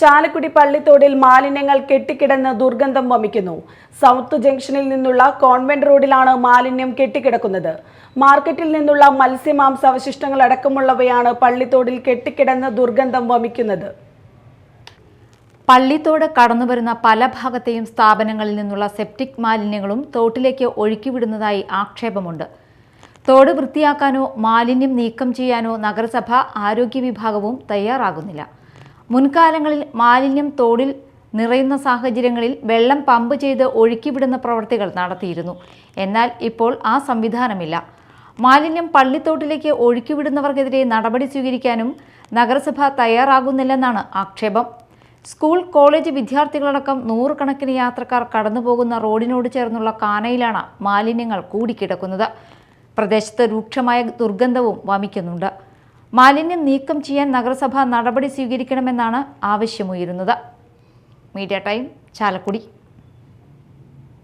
ചാലക്കുടി പള്ളിത്തോടിൽ മാലിന്യങ്ങൾ കെട്ടിക്കിടന്ന് ദുർഗന്ധം വമിക്കുന്നു. സൗത്ത് ജംഗ്ഷനിൽ നിന്നുള്ള കോൺവെന്റ് റോഡിലാണ് മാലിന്യം കെട്ടിക്കിടക്കുന്നത്. മാർക്കറ്റിൽ നിന്നുള്ള മത്സ്യമാംസ അവശിഷ്ടങ്ങൾ അടക്കമുള്ളവയാണ് പള്ളിത്തോടിൽ കെട്ടിക്കിടന്ന് ദുർഗന്ധം വമിക്കുന്നത്. പള്ളിത്തോട് കടന്നുവരുന്ന പല ഭാഗത്തെയും സ്ഥാപനങ്ങളിൽ നിന്നുള്ള സെപ്റ്റിക് മാലിന്യങ്ങളും തോട്ടിലേക്ക് ഒഴുക്കിവിടുന്നതായി ആക്ഷേപമുണ്ട്. തോട് വൃത്തിയാക്കാനോ മാലിന്യം നീക്കം ചെയ്യാനോ നഗരസഭ ആരോഗ്യ വിഭാഗവും തയ്യാറാകുന്നില്ല. മുൻകാലങ്ങളിൽ മാലിന്യം തോടിൽ നിറയുന്ന സാഹചര്യങ്ങളിൽ വെള്ളം പമ്പ് ചെയ്ത് ഒഴുക്കിവിടുന്ന പ്രവൃത്തികൾ നടത്തിയിരുന്നു. എന്നാൽ ഇപ്പോൾ ആ സംവിധാനമില്ല. മാലിന്യം പള്ളിത്തോട്ടിലേക്ക് ഒഴുക്കിവിടുന്നവർക്കെതിരെ നടപടി സ്വീകരിക്കാനും നഗരസഭ തയ്യാറാകുന്നില്ലെന്നാണ് ആക്ഷേപം. സ്കൂൾ കോളേജ് വിദ്യാർത്ഥികളടക്കം നൂറുകണക്കിന് യാത്രക്കാർ കടന്നുപോകുന്ന റോഡിനോട് ചേർന്നുള്ള കാനയിലാണ് മാലിന്യങ്ങൾ കൂടിക്കിടക്കുന്നത്. പ്രദേശത്ത് രൂക്ഷമായ ദുർഗന്ധവും വമിക്കുന്നുണ്ട്. മാലിന്യം നീക്കം ചെയ്യാൻ നഗരസഭ നടപടി സ്വീകരിക്കണമെന്നാണ് ആവശ്യമുയരുന്നത്. Media time Chalakudy.